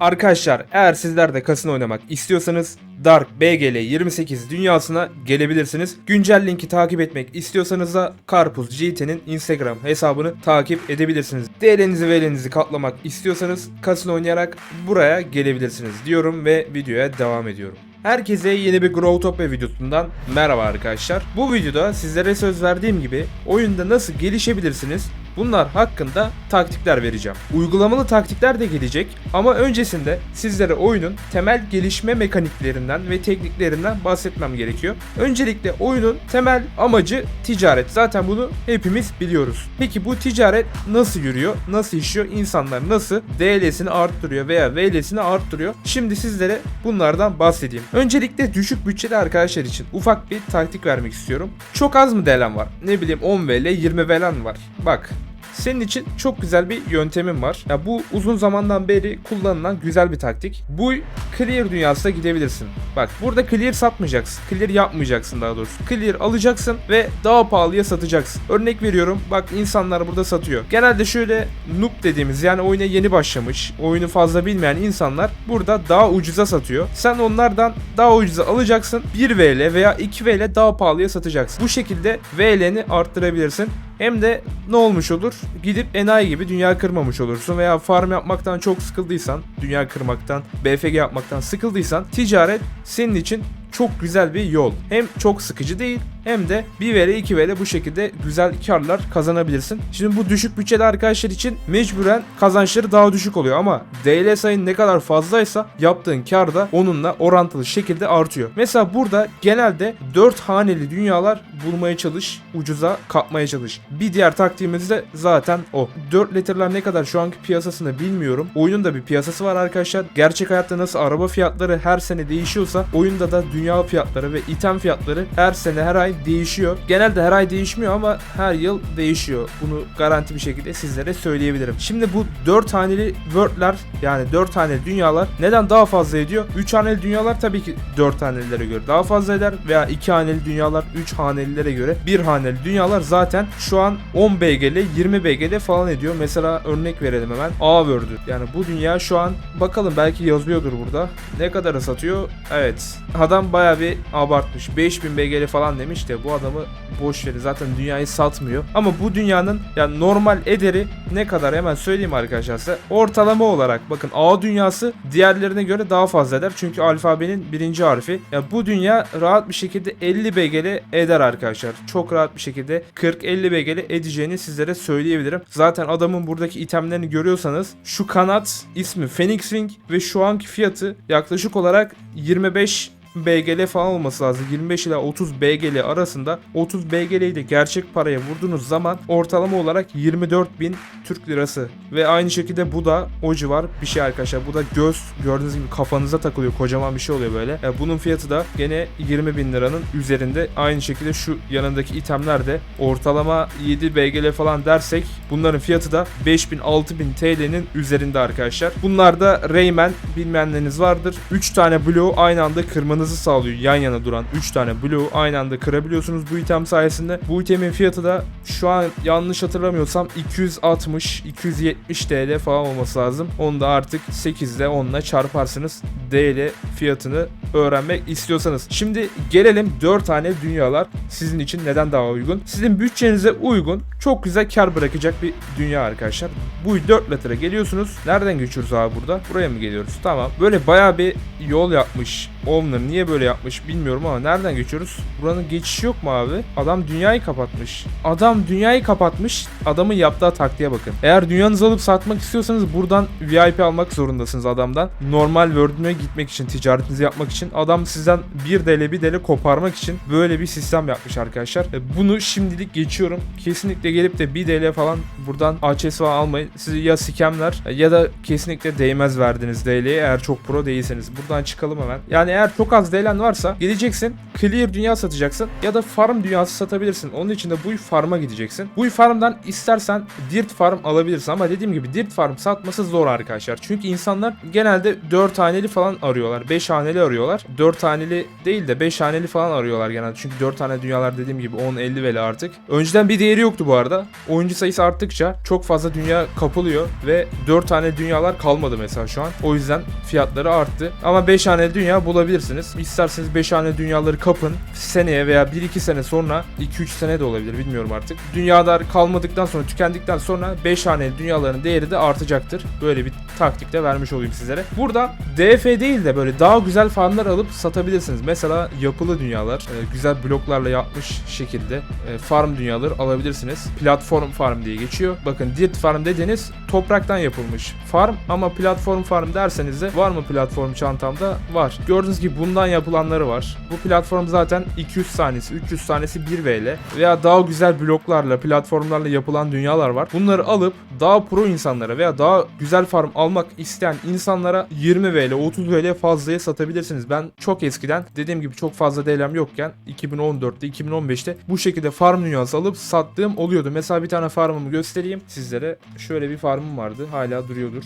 Arkadaşlar eğer sizler de kasino oynamak istiyorsanız Dark BGL 28 dünyasına gelebilirsiniz. Güncel linki takip etmek istiyorsanız da Karpuz GT'nin Instagram hesabını takip edebilirsiniz. Değerinizi ve elinizi katlamak istiyorsanız kasino oynayarak buraya gelebilirsiniz diyorum ve videoya devam ediyorum. Herkese yeni bir Growtopia videosundan merhaba arkadaşlar. Bu videoda sizlere söz verdiğim gibi oyunda nasıl gelişebilirsiniz Bunlar hakkında taktikler vereceğim. Uygulamalı taktikler de gelecek ama öncesinde sizlere oyunun temel gelişme mekaniklerinden ve tekniklerinden bahsetmem gerekiyor. Öncelikle oyunun temel amacı ticaret. Zaten bunu hepimiz biliyoruz. Peki bu ticaret nasıl yürüyor? Nasıl işiyor? İnsanlar nasıl DL'sini arttırıyor veya VL'sini arttırıyor? Şimdi sizlere bunlardan bahsedeyim. Öncelikle düşük bütçeli arkadaşlar için ufak bir taktik vermek istiyorum. Çok az mı DL'm var? Ne bileyim 10 VL, 20 VL'm var. Bak senin için çok güzel bir yöntemim var. Ya bu uzun zamandan beri kullanılan güzel bir taktik. Bu clear dünyasına gidebilirsin. Bak burada clear satmayacaksın. Clear yapmayacaksın daha doğrusu. Clear alacaksın ve daha pahalıya satacaksın. Örnek veriyorum. Bak insanlar burada satıyor. Genelde şöyle noob dediğimiz yani oyuna yeni başlamış, oyunu fazla bilmeyen insanlar burada daha ucuza satıyor. Sen onlardan daha ucuza alacaksın. 1 VL veya 2 VL daha pahalıya satacaksın. Bu şekilde VL'ni arttırabilirsin. Hem de ne olmuş olur? Gidip enayi gibi dünya kırmamış olursun veya farm yapmaktan çok sıkıldıysan, dünya kırmaktan, BFG yapmaktan sıkıldıysan ticaret senin için çok güzel bir yol. Hem çok sıkıcı değil hem de 1 vere 2 vere bu şekilde güzel karlar kazanabilirsin. Şimdi bu düşük bütçeli arkadaşlar için mecburen kazançları daha düşük oluyor ama DL sayın ne kadar fazlaysa yaptığın kar da onunla orantılı şekilde artıyor. Mesela burada genelde 4 haneli dünyalar bulmaya çalış, ucuza kapmaya çalış. Bir diğer taktiğimiz de zaten o. 4 letterler ne kadar şu anki piyasasını bilmiyorum. Oyunun da bir piyasası var arkadaşlar. Gerçek hayatta nasıl araba fiyatları her sene değişiyorsa oyunda da dünya fiyatları ve item fiyatları her sene her ay değişiyor. Genelde her ay değişmiyor ama her yıl değişiyor. Bunu garanti bir şekilde sizlere söyleyebilirim. Şimdi bu 4 haneli worldler yani 4 haneli dünyalar neden daha fazla ediyor? 3 haneli dünyalar tabii ki 4 hanelilere göre daha fazla eder veya 2 haneli dünyalar 3 hanelilere göre 1 haneli dünyalar zaten şu an 10 BGL 20 BGL falan ediyor. Mesela örnek verelim hemen. A World'ü. Yani bu dünya şu an bakalım belki yazıyordur burada. Ne kadara satıyor? Evet. Adam baya bir abartmış. 5000 BGL falan demiş de bu adamı boş verin. Zaten dünyayı satmıyor. Ama bu dünyanın yani normal ederi ne kadar hemen söyleyeyim arkadaşlar size. Ortalama olarak bakın A dünyası diğerlerine göre daha fazla eder. Çünkü alfabenin birinci harfi. Ya bu dünya rahat bir şekilde 50 BGL eder arkadaşlar. Çok rahat bir şekilde 40-50 BGL edeceğini sizlere söyleyebilirim. Zaten adamın buradaki itemlerini görüyorsanız şu kanat ismi Phoenix Wing ve şu anki fiyatı yaklaşık olarak 25 BGL falan olması lazım. 25 ile 30 BGL arasında 30 BGL'yi de gerçek paraya vurduğunuz zaman ortalama olarak 24.000 Türk lirası. Ve aynı şekilde bu da o civar bir şey arkadaşlar. Bu da göz gördüğünüz gibi kafanıza takılıyor. Kocaman bir şey oluyor böyle. E, bunun fiyatı da gene 20.000 liranın üzerinde. Aynı şekilde şu yanındaki itemler de ortalama 7 BGL falan dersek bunların fiyatı da 5000 6000 TL'nin üzerinde arkadaşlar. Bunlar da Rayman bilmeyenleriniz vardır. 3 tane bloğu aynı anda kırmanızı sağlıyor. Yan yana duran 3 tane bloğu aynı anda kırabiliyorsunuz bu item sayesinde. Bu itemin fiyatı da şu an yanlış hatırlamıyorsam 260 270 TL falan olması lazım. Onu da artık 8 ile 10 ile çarparsınız. DL fiyatını öğrenmek istiyorsanız. Şimdi gelelim 4 tane dünyalar sizin için neden daha uygun? Sizin bütçenize uygun çok güzel kar bırakacak bir dünya arkadaşlar. Bu 4 lettere geliyorsunuz. Nereden geçiyoruz abi burada? Buraya mı geliyoruz? Tamam. Böyle bayağı bir yol yapmış. Owner niye böyle yapmış bilmiyorum ama nereden geçiyoruz? Buranın geçişi yok mu abi? Adam dünyayı kapatmış. Adam dünyayı kapatmış. Adamın yaptığı taktiğe bakın. Eğer dünyanızı alıp satmak istiyorsanız buradan VIP almak zorundasınız adamdan. Normal World'üne gitmek için, ticaretinizi yapmak için. Adam sizden 1 DL 1 DL koparmak için böyle bir sistem yapmış arkadaşlar. E, Bunu şimdilik geçiyorum. Kesinlikle gelip de 1 DL falan buradan AÇS falan almayın. Sizi ya sikemler ya da kesinlikle değmez verdiniz DL'ye eğer çok pro değilseniz. Buradan çıkalım hemen. Yani eğer çok az DL'n varsa geleceksin clear dünya satacaksın ya da farm dünyası satabilirsin. Onun için de bu farm'a gideceksin. Bu farmdan istersen dirt farm alabilirsin ama dediğim gibi dirt farm satması zor arkadaşlar. Çünkü insanlar genelde 4 haneli falan arıyorlar. 5 haneli arıyorlar. 4 haneli değil de 5 haneli falan arıyorlar genelde. Çünkü 4 tane dünyalar dediğim gibi 10-50 veli artık. Önceden bir değeri yoktu bu arada. Oyuncu sayısı arttıkça çok fazla dünya kapılıyor ve 4 tane dünyalar kalmadı mesela şu an. O yüzden fiyatları arttı. Ama 5 haneli dünya bulabilirsiniz. İsterseniz 5 haneli dünyaları kapın. Seneye veya 1-2 sene sonra 2-3 sene de olabilir bilmiyorum artık. Dünyalar kalmadıktan sonra tükendikten sonra 5 haneli dünyaların değeri de artacaktır. Böyle bir taktik de vermiş olayım sizlere. Burada DF değil de böyle daha güzel farmlar alıp satabilirsiniz. Mesela yapılı dünyalar, e, güzel bloklarla yapmış şekilde e, farm dünyaları alabilirsiniz. Platform farm diye geçiyor. Bakın dirt farm dediğiniz topraktan yapılmış farm ama platform farm derseniz de var mı platform çantamda? Var. Gördüğünüz gibi bundan yapılanları var. Bu platform zaten 200 tanesi, 300 tanesi 1 VL veya daha güzel bloklarla, platformlarla yapılan dünyalar var. Bunları alıp daha pro insanlara veya daha güzel farm almak isteyen insanlara 20 VL, 30 VL fazlaya satabilirsiniz. Ben çok eskiden dediğim gibi çok fazla DLM yokken 2014'te, 2015'te bu şekilde farm dünyası alıp sattığım oluyordu. Mesela bir tane farmımı göstereyim sizlere. Şöyle bir farmım vardı. Hala duruyordur.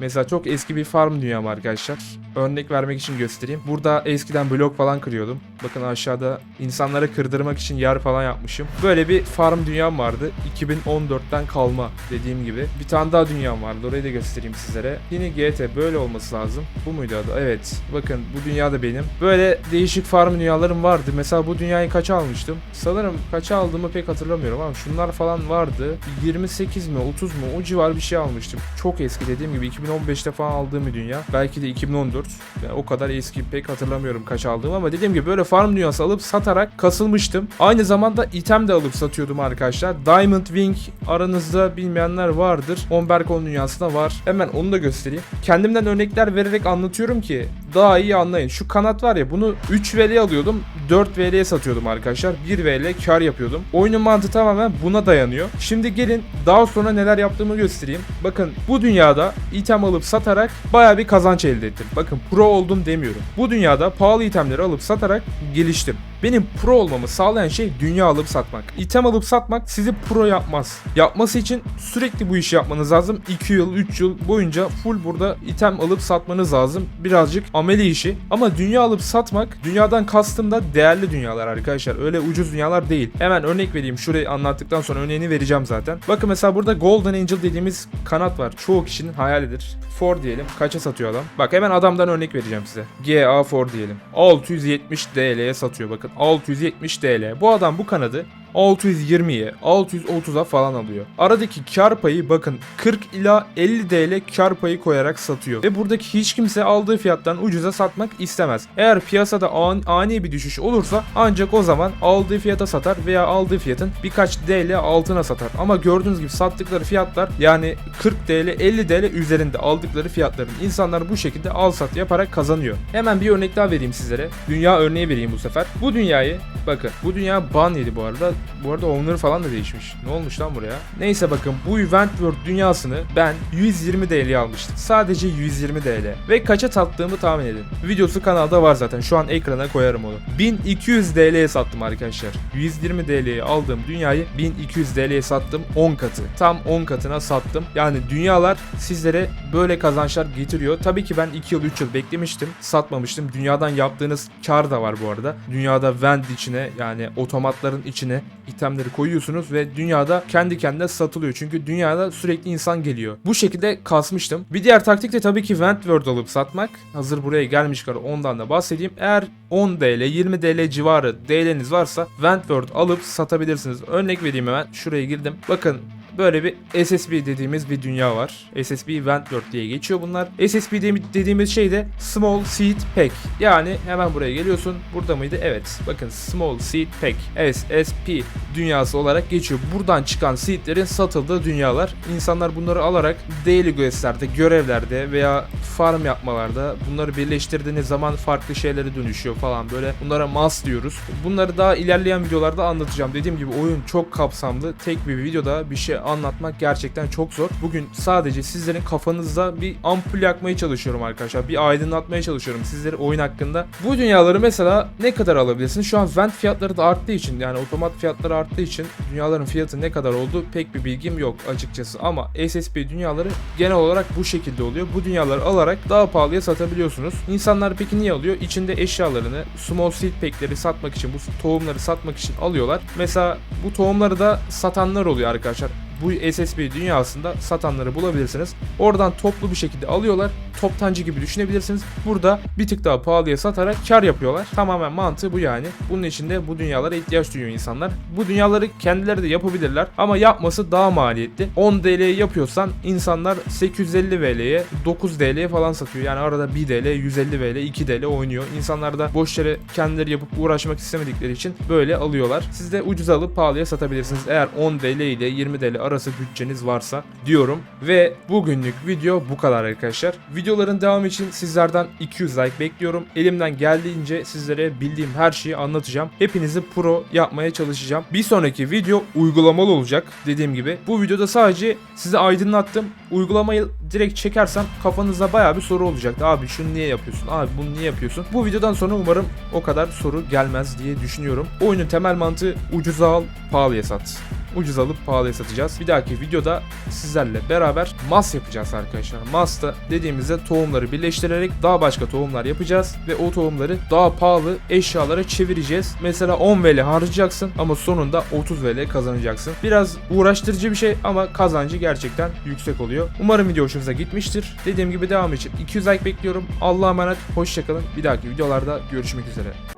Mesela çok eski bir farm dünyam arkadaşlar. Örnek vermek için göstereyim. Burada eskiden blok falan kırıyordum. Bakın aşağıda insanlara kırdırmak için yer falan yapmışım. Böyle bir farm dünyam vardı. 2014'ten kalma dediğim gibi. Bir tane daha dünyam vardı. Orayı da göstereyim sizlere. Yine GT böyle olması lazım. Bu muydu adı? Evet. Bakın bu dünya da benim. Böyle değişik farm dünyalarım vardı. Mesela bu dünyayı kaça almıştım? Sanırım kaça aldığımı pek hatırlamıyorum ama şunlar falan vardı. 28 mi 30 mu o civar bir şey almıştım. Çok eski dediğim gibi 2015'te falan aldığım bir dünya. Belki de 2014. Yani o kadar eski pek hatırlamıyorum kaç aldığımı ama dediğim gibi böyle farm dünyası alıp satarak kasılmıştım. Aynı zamanda item de alıp satıyordum arkadaşlar. Diamond Wing aranızda bilmeyenler vardır. Ombercon dünyasında var. Hemen onu da göstereyim. Kendimden örnekler vererek anlatıyorum ki daha iyi anlayın. Şu kanat var ya bunu 3 VL alıyordum. 4 VL'ye satıyordum arkadaşlar. 1 VL kar yapıyordum. Oyunun mantığı tamamen buna dayanıyor. Şimdi gelin daha sonra neler yaptığımı göstereyim. Bakın bu dünyada item alıp satarak baya bir kazanç elde ettim. Bakın pro oldum demiyorum. Bu dünyada pahalı itemleri alıp satarak geliştim. Benim pro olmamı sağlayan şey dünya alıp satmak. İtem alıp satmak sizi pro yapmaz. Yapması için sürekli bu işi yapmanız lazım. 2 yıl, 3 yıl boyunca full burada item alıp satmanız lazım. Birazcık ameli işi. Ama dünya alıp satmak, dünyadan kastım da değerli dünyalar arkadaşlar. Öyle ucuz dünyalar değil. Hemen örnek vereyim. Şurayı anlattıktan sonra örneğini vereceğim zaten. Bakın mesela burada Golden Angel dediğimiz kanat var. Çoğu kişinin hayalidir. 4 diyelim. Kaça satıyor adam? Bak hemen adamdan örnek vereceğim size. GA4 diyelim. 670 DL'ye satıyor bakın. 670 DL. Bu adam bu kanadı 620'ye, 630'a falan alıyor. Aradaki kar payı bakın 40 ila 50 TL kar payı koyarak satıyor. Ve buradaki hiç kimse aldığı fiyattan ucuza satmak istemez. Eğer piyasada an- ani bir düşüş olursa ancak o zaman aldığı fiyata satar veya aldığı fiyatın birkaç TL altına satar. Ama gördüğünüz gibi sattıkları fiyatlar yani 40 TL 50 TL üzerinde aldıkları fiyatların. İnsanlar bu şekilde al sat yaparak kazanıyor. Hemen bir örnek daha vereyim sizlere. Dünya örneği vereyim bu sefer. Bu dünyayı bakın bu dünya ban yedi bu arada. Bu arada owner falan da değişmiş. Ne olmuş lan buraya? Neyse bakın bu Event World dünyasını ben 120 DL'ye almıştım. Sadece 120 TL. Ve kaça sattığımı tahmin edin. Videosu kanalda var zaten. Şu an ekrana koyarım onu. 1200 DL'ye sattım arkadaşlar. 120 DL'ye aldığım dünyayı 1200 DL'ye sattım 10 katı. Tam 10 katına sattım. Yani dünyalar sizlere böyle kazançlar getiriyor. Tabii ki ben 2 yıl 3 yıl beklemiştim. Satmamıştım. Dünyadan yaptığınız kar da var bu arada. Dünyada vent içine yani otomatların içine itemleri koyuyorsunuz ve dünyada kendi kendine satılıyor. Çünkü dünyada sürekli insan geliyor. Bu şekilde kasmıştım. Bir diğer taktik de tabii ki Vent World alıp satmak. Hazır buraya gelmişken ondan da bahsedeyim. Eğer 10 DL, 20 DL civarı DL'niz varsa Vent World alıp satabilirsiniz. Örnek vereyim hemen. Şuraya girdim. Bakın Böyle bir SSB dediğimiz bir dünya var. SSB Event World diye geçiyor bunlar. SSB de- dediğimiz şey de Small Seed Pack. Yani hemen buraya geliyorsun. Burada mıydı? Evet. Bakın Small Seed Pack. SSP dünyası olarak geçiyor. Buradan çıkan seedlerin satıldığı dünyalar. İnsanlar bunları alarak daily questlerde, görevlerde veya farm yapmalarda bunları birleştirdiğiniz zaman farklı şeylere dönüşüyor falan böyle. Bunlara mas diyoruz. Bunları daha ilerleyen videolarda anlatacağım. Dediğim gibi oyun çok kapsamlı. Tek bir videoda bir şey anlatmak gerçekten çok zor. Bugün sadece sizlerin kafanızda bir ampul yakmaya çalışıyorum arkadaşlar. Bir aydınlatmaya çalışıyorum sizleri oyun hakkında. Bu dünyaları mesela ne kadar alabilirsiniz? Şu an vent fiyatları da arttığı için yani otomat fiyatları arttığı için dünyaların fiyatı ne kadar oldu pek bir bilgim yok açıkçası. Ama SSP dünyaları genel olarak bu şekilde oluyor. Bu dünyaları alarak daha pahalıya satabiliyorsunuz. İnsanlar peki niye alıyor? İçinde eşyalarını, small seed pack'leri satmak için, bu tohumları satmak için alıyorlar. Mesela bu tohumları da satanlar oluyor arkadaşlar bu SSB dünyasında satanları bulabilirsiniz. Oradan toplu bir şekilde alıyorlar. Toptancı gibi düşünebilirsiniz. Burada bir tık daha pahalıya satarak kar yapıyorlar. Tamamen mantığı bu yani. Bunun için de bu dünyalara ihtiyaç duyuyor insanlar. Bu dünyaları kendileri de yapabilirler ama yapması daha maliyetli. 10 TL yapıyorsan insanlar 850 VL'ye 9 TL'ye falan satıyor. Yani arada 1 TL, 150 VL, 2 TL oynuyor. İnsanlar da boş yere kendileri yapıp uğraşmak istemedikleri için böyle alıyorlar. Siz de ucuz alıp pahalıya satabilirsiniz. Eğer 10 TL ile 20 TL arası bütçeniz varsa diyorum. Ve bugünlük video bu kadar arkadaşlar. Videoların devamı için sizlerden 200 like bekliyorum. Elimden geldiğince sizlere bildiğim her şeyi anlatacağım. Hepinizi pro yapmaya çalışacağım. Bir sonraki video uygulamalı olacak dediğim gibi. Bu videoda sadece size aydınlattım. Uygulamayı direkt çekersem kafanızda baya bir soru olacaktı. Abi şunu niye yapıyorsun? Abi bunu niye yapıyorsun? Bu videodan sonra umarım o kadar soru gelmez diye düşünüyorum. Oyunun temel mantığı ucuza al, pahalıya sat ucuz alıp pahalıya satacağız. Bir dahaki videoda sizlerle beraber mas yapacağız arkadaşlar. Mas da dediğimizde tohumları birleştirerek daha başka tohumlar yapacağız ve o tohumları daha pahalı eşyalara çevireceğiz. Mesela 10 VL harcayacaksın ama sonunda 30 VL kazanacaksın. Biraz uğraştırıcı bir şey ama kazancı gerçekten yüksek oluyor. Umarım video hoşunuza gitmiştir. Dediğim gibi devam için 200 like bekliyorum. Allah'a emanet, hoşçakalın. Bir dahaki videolarda görüşmek üzere.